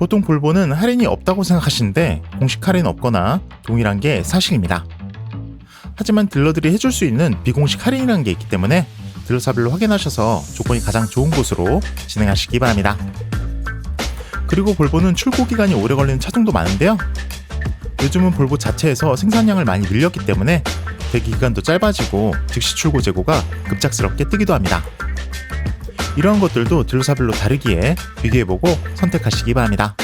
보통 볼보는 할인이 없다고 생각하시는데 공식 할인 없거나 동일한 게 사실입니다. 하지만 딜러들이 해줄 수 있는 비공식 할인이라는 게 있기 때문에 딜러사별로 확인하셔서 조건이 가장 좋은 곳으로 진행하시기 바랍니다. 그리고 볼보는 출고 기간이 오래 걸리는 차종도 많은데요. 요즘은 볼보 자체에서 생산량을 많이 늘렸기 때문에 대기 기간도 짧아지고 즉시 출고 재고가 급작스럽게 뜨기도 합니다. 이러한 것들도 딜러사별로 다르기에 비교해보고 선택하시기 바랍니다.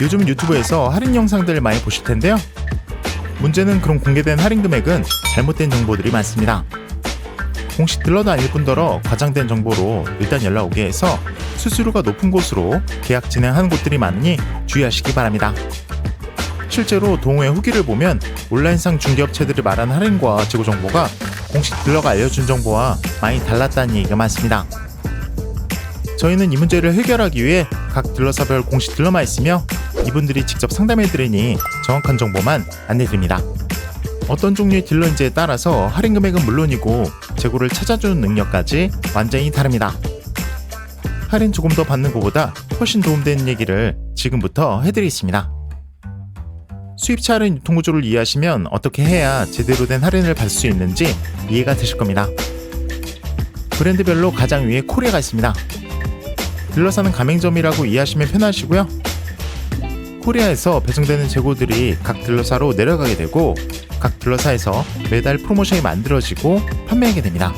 요즘 유튜브에서 할인 영상들 많이 보실 텐데요. 문제는 그런 공개된 할인 금액은 잘못된 정보들이 많습니다. 공식 딜러도 아닐 뿐더러 과장된 정보로 일단 연락 오게 해서 수수료가 높은 곳으로 계약 진행하는 곳들이 많으니 주의하시기 바랍니다. 실제로 동호회 후기를 보면 온라인상 중개업체들이 말한 할인과 재고 정보가 공식 딜러가 알려준 정보와 많이 달랐다는 얘기가 많습니다. 저희는 이 문제를 해결하기 위해 각 딜러사별 공식 딜러만 있으며 이분들이 직접 상담해드리니 정확한 정보만 안내드립니다. 어떤 종류의 딜러인지에 따라서 할인 금액은 물론이고 재고를 찾아주는 능력까지 완전히 다릅니다. 할인 조금 더 받는 것보다 훨씬 도움되는 얘기를 지금부터 해드리겠습니다. 수입차 할인 유통구조를 이해하시면 어떻게 해야 제대로 된 할인을 받을 수 있는지 이해가 되실 겁니다. 브랜드별로 가장 위에 코리아가 있습니다. 딜러사는 가맹점이라고 이해하시면 편하시고요. 코리아에서 배송되는 재고들이 각 딜러사로 내려가게 되고 각 딜러사에서 매달 프로모션이 만들어지고 판매하게 됩니다.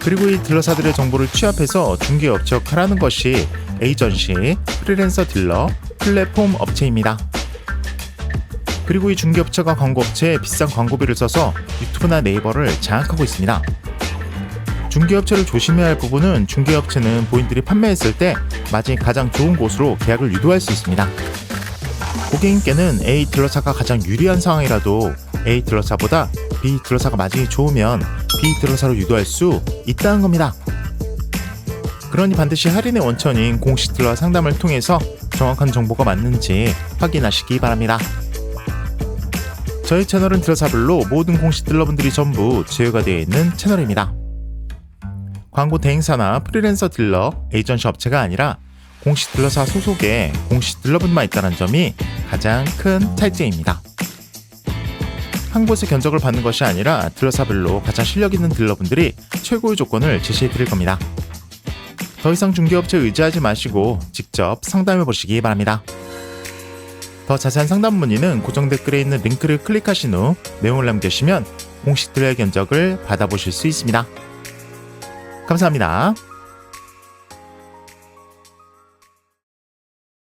그리고 이 딜러사들의 정보를 취합해서 중개업체 역할을 하는 것이 에이전시, 프리랜서 딜러, 플랫폼 업체입니다. 그리고 이 중개업체가 광고업체에 비싼 광고비를 써서 유튜브나 네이버를 장악하고 있습니다. 중개업체를 조심해야 할 부분은 중개업체는 본인들이 판매했을 때 마진이 가장 좋은 곳으로 계약을 유도할 수 있습니다. 고객님께는 A 딜러사가 가장 유리한 상황이라도 A 딜러사보다 B 딜러사가 마진이 좋으면 B 딜러사로 유도할 수 있다는 겁니다. 그러니 반드시 할인의 원천인 공식 딜러 상담을 통해서 정확한 정보가 맞는지 확인하시기 바랍니다. 저희 채널은 딜러사별로 모든 공식 딜러분들이 전부 제휴가 되어 있는 채널입니다. 광고 대행사나 프리랜서 딜러, 에이전시 업체가 아니라 공식 딜러사 소속의 공식 딜러분만 있다는 점이 가장 큰 차이점입니다. 한 곳의 견적을 받는 것이 아니라 딜러사별로 가장 실력 있는 딜러분들이 최고의 조건을 제시해 드릴 겁니다. 더 이상 중개업체 의지하지 마시고 직접 상담해 보시기 바랍니다. 더 자세한 상담 문의는 고정 댓글에 있는 링크를 클릭하신 후 내용을 남겨주시면 공식 딜러의 견적을 받아보실 수 있습니다. 감사합니다.